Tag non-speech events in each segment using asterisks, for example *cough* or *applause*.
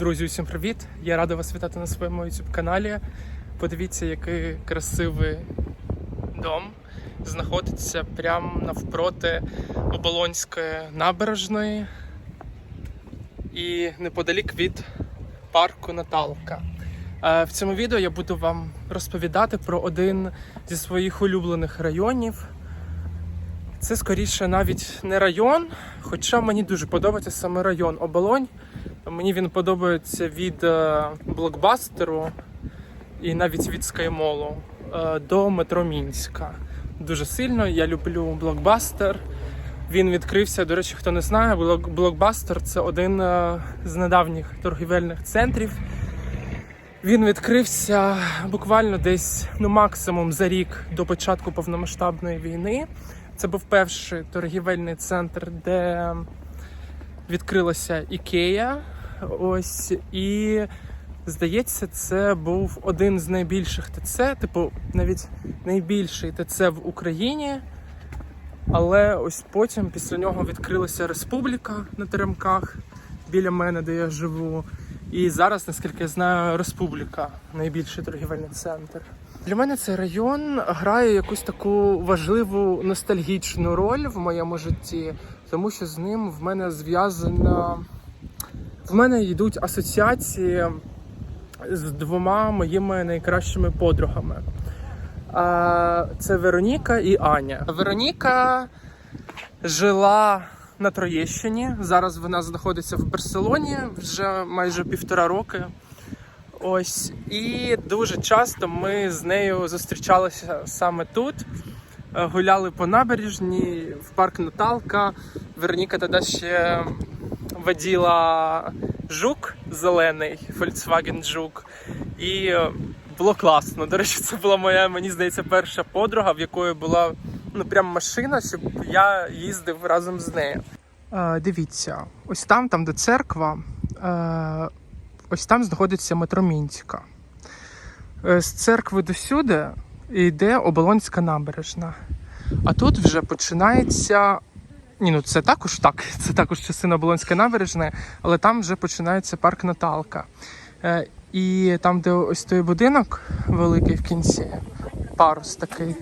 Друзі, усім привіт! Я радий вас вітати на своєму youtube каналі. Подивіться, який красивий дом знаходиться прямо навпроти Оболонської набережної і неподалік від парку Наталка. Е, В цьому відео я буду вам розповідати про один зі своїх улюблених районів. Це скоріше навіть не район, хоча мені дуже подобається саме район Оболонь. Мені він подобається від е, блокбастеру і навіть від скаймолу е, до метро Мінська. Дуже сильно. Я люблю блокбастер. Він відкрився. До речі, хто не знає, блок- блокбастер це один е, з недавніх торгівельних центрів. Він відкрився буквально десь ну максимум за рік до початку повномасштабної війни. Це був перший торгівельний центр, де відкрилася Ікея. Ось і здається, це був один з найбільших ТЦ, типу, навіть найбільший ТЦ в Україні. Але ось потім після нього відкрилася Республіка на Теремках біля мене, де я живу. І зараз, наскільки я знаю, Республіка найбільший торгівельний центр. Для мене цей район грає якусь таку важливу ностальгічну роль в моєму житті, тому що з ним в мене зв'язана. В мене йдуть асоціації з двома моїми найкращими подругами. Це Вероніка і Аня. Вероніка жила на Троєщині. Зараз вона знаходиться в Барселоні вже майже півтора роки. Ось і дуже часто ми з нею зустрічалися саме тут. Гуляли по набережні в парк Наталка. Вероніка тоді ще воділа жук зелений, Volkswagen Жук. І е, було класно. До речі, це була моя, мені здається, перша подруга, в якої була ну прям машина, щоб я їздив разом з нею. Е, дивіться, ось там, там, де церква, е, ось там знаходиться метро Мінська. Е, З церкви до сюди йде Оболонська набережна. А тут вже починається. Ні, ну це також так, *laughs* це також частина Оболонської набережної, але там вже починається парк Наталка. Е, і там, де ось той будинок великий в кінці, парус такий,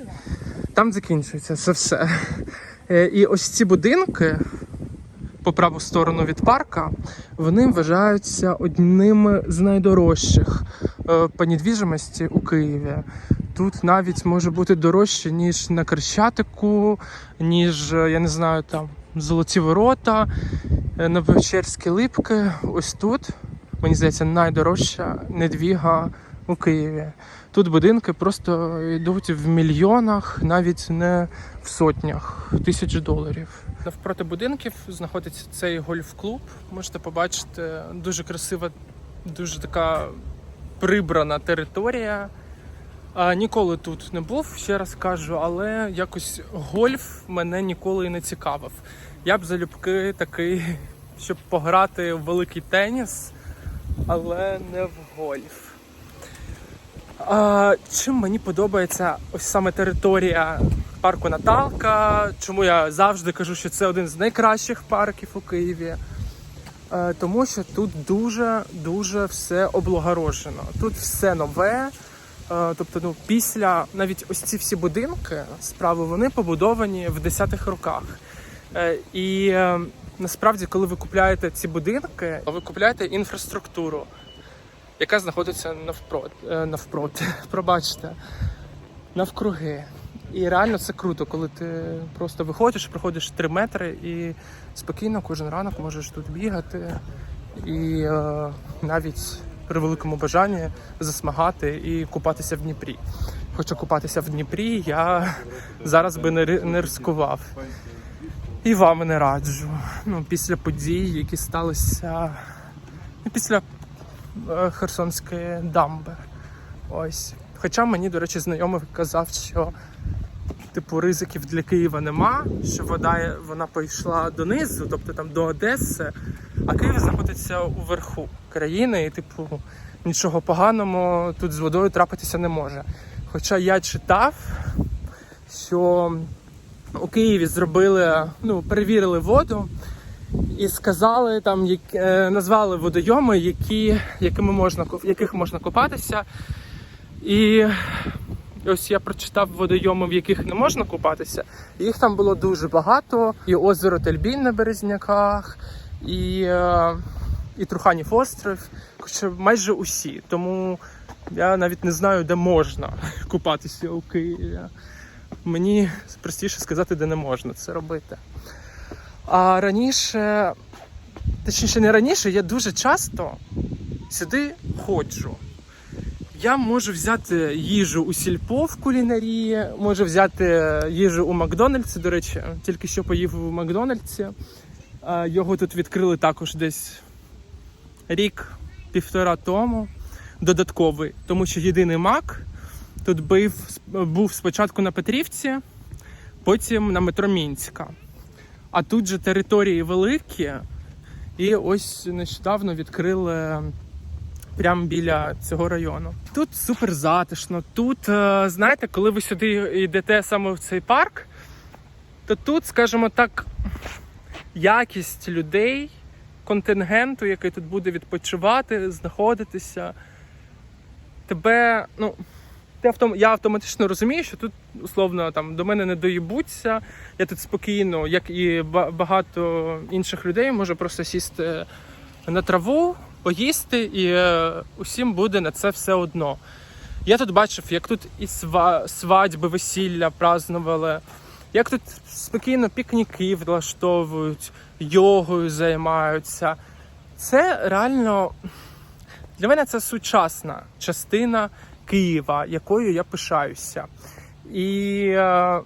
там закінчується це все. Е, і ось ці будинки по праву сторону від парка, вони вважаються одними з найдорожчих е, по недвіжимості у Києві. Тут навіть може бути дорожче, ніж на Крещатику, ніж, е, я не знаю, там Золоті Ворота, е, на Печерські Липки. Ось тут, мені здається, найдорожча недвіга у Києві. Тут будинки просто йдуть в мільйонах, навіть не в сотнях тисяч доларів. Навпроти будинків знаходиться цей гольф-клуб. Можете побачити дуже красива, дуже така прибрана територія. А, ніколи тут не був, ще раз кажу, але якось гольф мене ніколи і не цікавив. Я б залюбки такий, *laughs* щоб пограти в великий теніс, але не в гольф. А, чим мені подобається ось саме територія парку Наталка? Чому я завжди кажу, що це один з найкращих парків у Києві? Е, Тому що тут дуже дуже все облагорожено. Тут все нове. Е, Тобто, ну після навіть ось ці всі будинки справи вони побудовані в 10-х роках. Е, І е, насправді, коли ви купляєте ці будинки, ви купляєте інфраструктуру, яка знаходиться навпроти, навпроти *laughs* пробачте, навкруги. І реально це круто, коли ти просто виходиш, проходиш 3 метри і спокійно кожен ранок можеш тут бігати і е, навіть при великому бажанні засмагати і купатися в Дніпрі. Хоча купатися в Дніпрі я зараз би не, не ризикував. І вам не раджу. Ну, після подій, які сталися ну, після е, Херсонської дамби. Ось. Хоча мені, до речі, знайомий казав, що типу ризиків для Києва нема, що вода вона пішла донизу, тобто там до Одеси, а Київ знаходиться уверху країни, і типу нічого поганого тут з водою трапитися не може. Хоча я читав, що у Києві зробили, ну, перевірили воду, і сказали там, як, е, назвали водойоми, які, якими можна, в яких можна купатися. І ось я прочитав водойоми, в яких не можна купатися. Їх там було дуже багато. І озеро Тельбінь на Березняках, і, е, і Труханів. Хоча майже усі. Тому я навіть не знаю, де можна *laughs* купатися у Києві. Мені простіше сказати, де не можна це робити. А раніше, точніше, не раніше, я дуже часто сюди ходжу. Я можу взяти їжу у сільпо в кулінарії, можу взяти їжу у Макдональдсі. До речі, тільки що поїв у Макдональдсі. Його тут відкрили також десь рік-півтора тому. Додатковий, тому що єдиний мак тут був, був спочатку на Петрівці, потім на метро Мінська. А тут же території великі, і ось нещодавно відкрили прямо біля цього району. Тут супер затишно. Тут, е, знаєте, коли ви сюди йдете саме в цей парк, то тут, скажімо так, якість людей, контингенту, який тут буде відпочивати, знаходитися, тебе, ну. Я автоматично розумію, що тут условно там до мене не доїбуться. Я тут спокійно, як і багато інших людей, можу просто сісти на траву, поїсти, і е, усім буде на це все одно. Я тут бачив, як тут і сва... свадьби, весілля празднували, як тут спокійно пікніки влаштовують, йогою займаються. Це реально для мене це сучасна частина Києва, якою я пишаюся. І, е,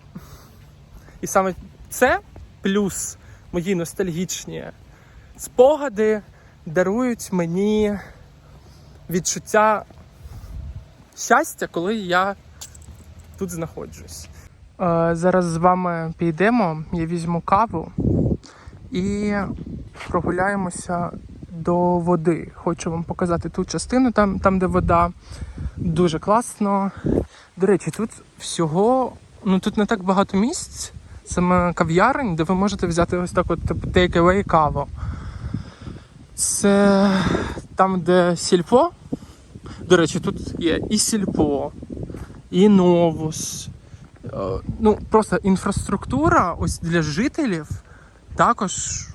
і саме це плюс мої ностальгічні спогади дарують мені відчуття щастя, коли я тут знаходжусь. Е, зараз з вами підемо, я візьму каву і прогуляємося до води. Хочу вам показати ту частину, там, там де вода. Дуже класно. До речі, тут всього, ну тут не так багато місць, саме кав'ярень, де ви можете взяти ось так от типу take-away каву. Це там, де сільпо. До речі, тут є і сільпо, і новус. Е, Ну, просто інфраструктура ось для жителів також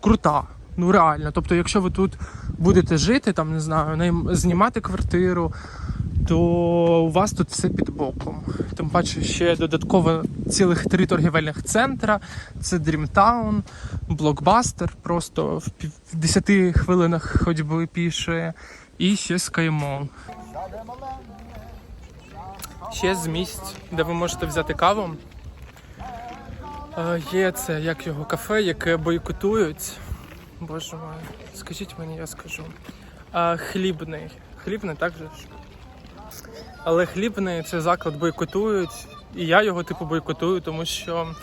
крута. Ну реально. Тобто, якщо ви тут будете жити, там не знаю, знімати квартиру, то у вас тут все під боком. Тим паче ще додатково цілих три торгівельних центра. Це Дрімтаун, Блокбастер, просто в пів- в 10 хвилинах ходьби піше, і ще Скаймол. Ще з місць, де ви можете взяти каву. Є це як його кафе, яке бойкотують. Боже мой, скажіть мені, я скажу. Хлібний. Хлібний так же ж. Але хлібний цей заклад бойкотують, і я його типу бойкотую, тому що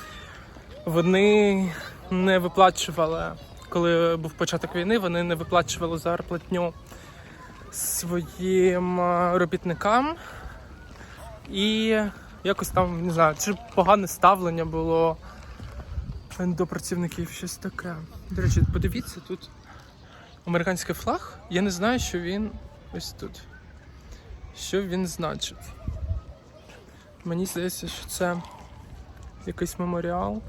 вони не виплачували, коли був початок війни, вони не виплачували зарплатню своїм робітникам. І якось там, не знаю, чи погане ставлення було до працівників, щось таке. До речі, подивіться, тут американський флаг. Я не знаю, що він ось тут. Що він значить. Мені здається, що це якийсь меморіал.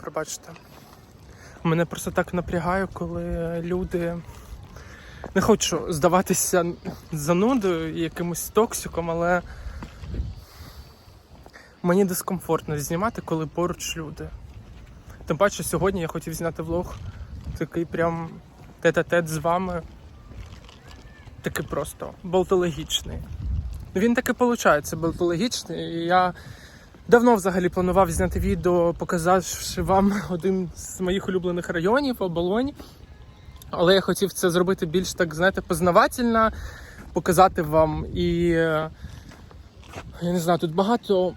Пробачте. Мене просто так напрягає, коли люди. Не хочу здаватися занудою і якимось токсиком, але мені дискомфортно знімати, коли поруч люди. Тим паче сьогодні я хотів зняти влог такий прям тет-а-тет з вами. Такий просто болтологічний. Він таки виходить болтологічний. І я давно взагалі планував зняти відео, показавши вам *laughs* один з моїх улюблених районів оболонь. Але я хотів це зробити більш так, знаєте, познавательно, показати вам і. Я не знаю, тут багато.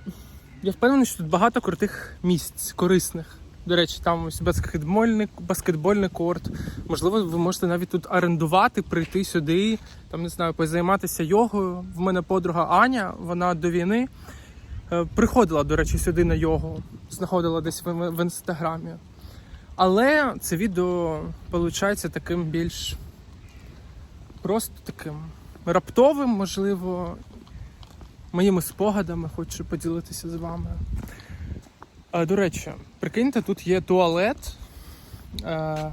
Я впевнений, що тут багато крутих місць, корисних. До речі, там ось баскетбольний, баскетбольний корт. Можливо, ви можете навіть тут орендувати, прийти сюди, там не знаю, позайматися йогою. В мене подруга Аня, вона до війни Е, Приходила, до речі, сюди на йогу, знаходила десь в, в інстаграмі. Але це відео виходить таким більш просто таким раптовим, можливо, моїми спогадами хочу поділитися з вами. А, до речі, прикиньте, тут є туалет. Е,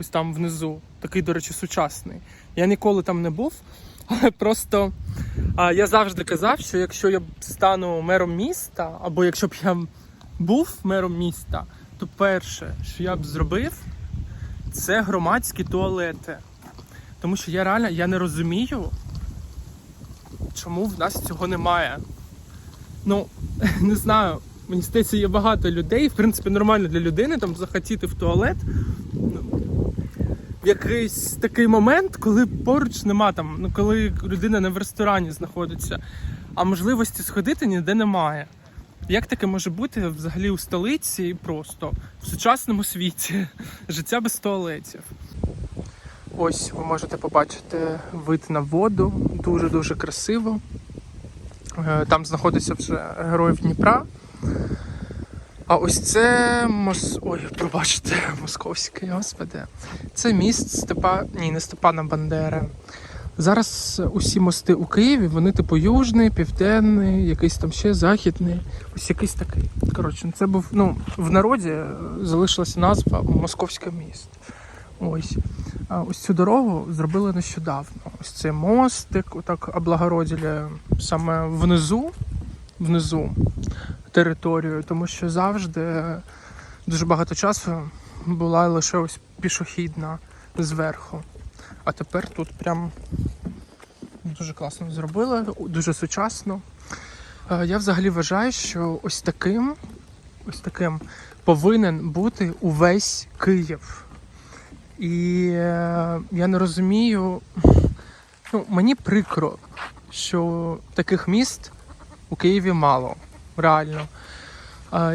ось там внизу. Такий, до речі, сучасний. Я ніколи там не був, *laughs* але просто а, я завжди казав, що якщо я стану мером міста, або якщо б я був мером міста, то перше, що я б зробив, це громадські туалети. Тому що я реально я не розумію, чому в нас цього немає. Ну, *laughs* не знаю, мені здається, є багато людей, в принципі, нормально для людини там захотіти в туалет. Якийсь такий момент, коли поруч нема там, ну коли людина не в ресторані знаходиться, а можливості сходити ніде немає. Як таке може бути взагалі у столиці і просто в сучасному світі *laughs* життя без туалетів? Ось ви можете побачити вид на воду, дуже-дуже красиво. Е, Там знаходиться вже героїв Дніпра. А ось це мос... Ой, пробачте, *laughs* московський, господи. Це міст Степа. Ні, не Степана Бандери. Зараз усі мости у Києві, вони типу южний, південний, якийсь там ще західний. Ось якийсь такий. Коротше, це був. Ну, в народі залишилася назва Московське міст. Ось. А ось цю дорогу зробили нещодавно. Ось цей мостик, отак облагородили саме внизу, внизу територію, тому що завжди дуже багато часу була лише ось пішохідна зверху. А тепер тут прям дуже класно зробили, дуже сучасно. Е, Я взагалі вважаю, що ось таким, ось таким повинен бути увесь Київ. І е, я не розумію, ну, мені прикро, що таких міст у Києві мало, реально.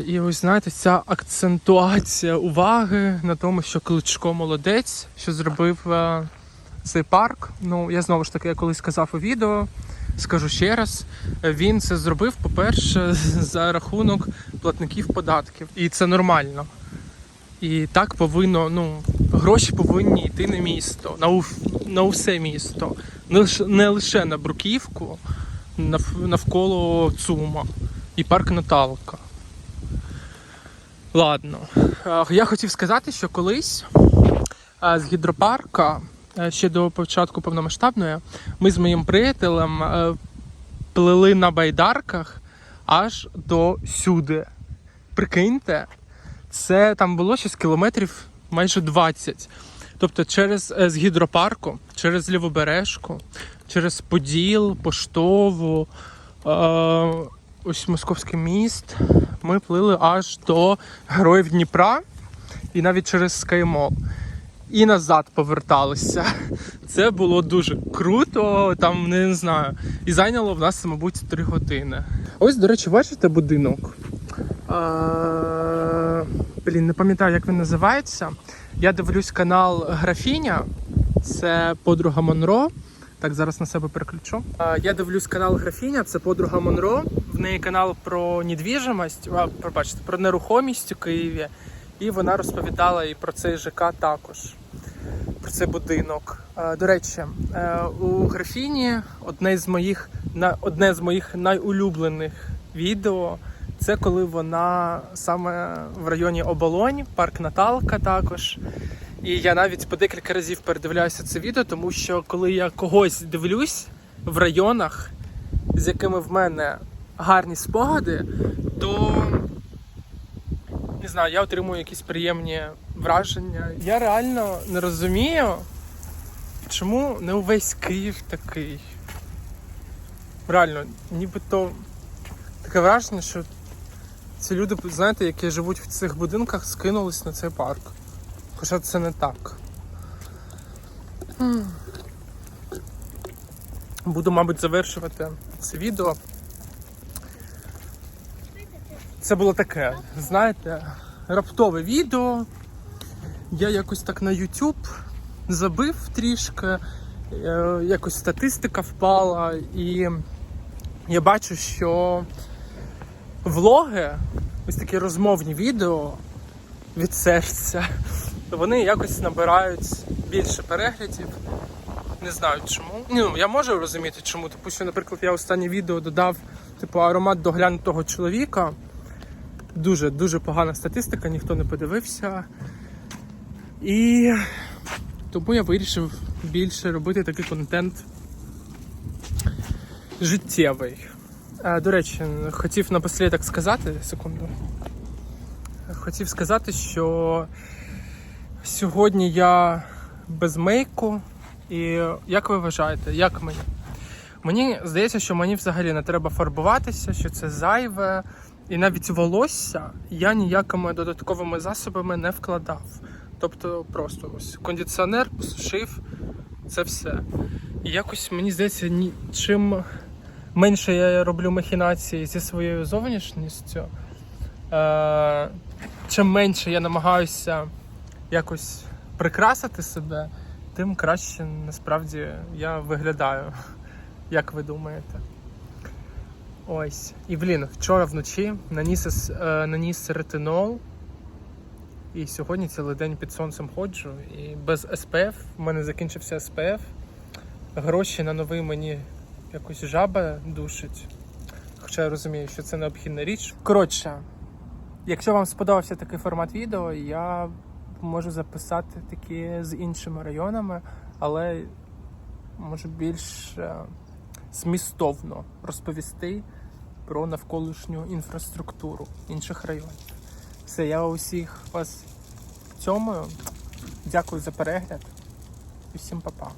І ось знаєте, ця акцентуація уваги на тому, що Кличко молодець, що зробив е, цей парк. Ну, я знову ж таки, я колись казав у відео, скажу ще раз. Він це зробив, по-перше, *laughs* за рахунок платників податків. І це нормально. І так повинно, ну, гроші повинні йти на місто, на, уф- на усе місто. Не лише, на Бруківку, нав- навколо ЦУМа і парк Наталка. Ладно. Е, Я хотів сказати, що колись е, з гідропарка, е, ще до початку повномасштабної, ми з моїм приятелем плили на байдарках аж до сюди. Прикиньте, це там було щось кілометрів майже 20. Тобто через з гідропарку, через Лівобережку, через Поділ, Поштову, ось Московський міст. Ми плили аж до Героїв Дніпра і навіть через Скаймол. І назад поверталися. Це було дуже круто, там не знаю. І зайняло в нас, мабуть, 3 години. Ось, до речі, бачите будинок? Е, Блін, не пам'ятаю, як він називається. Я дивлюсь канал Графіня, це подруга Монро. Так, зараз на себе переключу. Я дивлюсь канал Графіня, це подруга Монро. В неї канал про недвіжимость, пробачте, про нерухомість у Києві. І вона розповідала і про цей ЖК також, про цей будинок. До речі, е, у Графіні одне з моїх одне з моїх найулюблених відео. Це коли вона саме в районі Оболонь, парк Наталка також. І я навіть по декілька разів передивляюся це відео, тому що коли я когось дивлюсь в районах, з якими в мене гарні спогади, то не знаю, я отримую якісь приємні враження. Я реально не розумію, чому не увесь Київ такий. Реально, нібито таке враження, що ці люди, знаєте, які живуть в цих будинках, скинулись на цей парк. Хоча це не так. Буду, мабуть, завершувати це відео. Це було таке, знаєте, раптове відео. Я якось так на YouTube забив трішки, е, якось статистика впала, і я бачу, що влоги, ось такі розмовні відео від серця, вони якось набирають більше переглядів. Не знаю чому. Ну, я можу розуміти, чому. Тому що, наприклад, я останнє відео додав типу аромат доглянутого чоловіка. Дуже дуже погана статистика, ніхто не подивився. І тому я вирішив більше робити такий контент життєвий. Е, До речі, хотів напослідок сказати, секунду. Хотів сказати, що сьогодні я без мейку. І як ви вважаєте, як мені? Мені здається, що мені взагалі не треба фарбуватися, що це зайве. І навіть волосся я ніякими додатковими засобами не вкладав. Тобто просто ось кондиціонер посушив, це все. І якось мені здається, чим менше я роблю махінації зі своєю зовнішністю, е, чим менше я намагаюся якось прикрасити себе, тим краще насправді я виглядаю. Як ви думаєте? Ось. І блін, вчора вночі наніс, е, наніс ретинол. І сьогодні цілий день під сонцем ходжу. І без SPF, в мене закінчився SPF. Гроші на новий мені якось жаба душить. Хоча я розумію, що це необхідна річ. Коротше, якщо вам сподобався такий формат відео, я можу записати такі з іншими районами, але можу більш е, змістовно розповісти про навколишню інфраструктуру інших районів. Все, я усіх вас цьомую. Дякую за перегляд і всім па-па.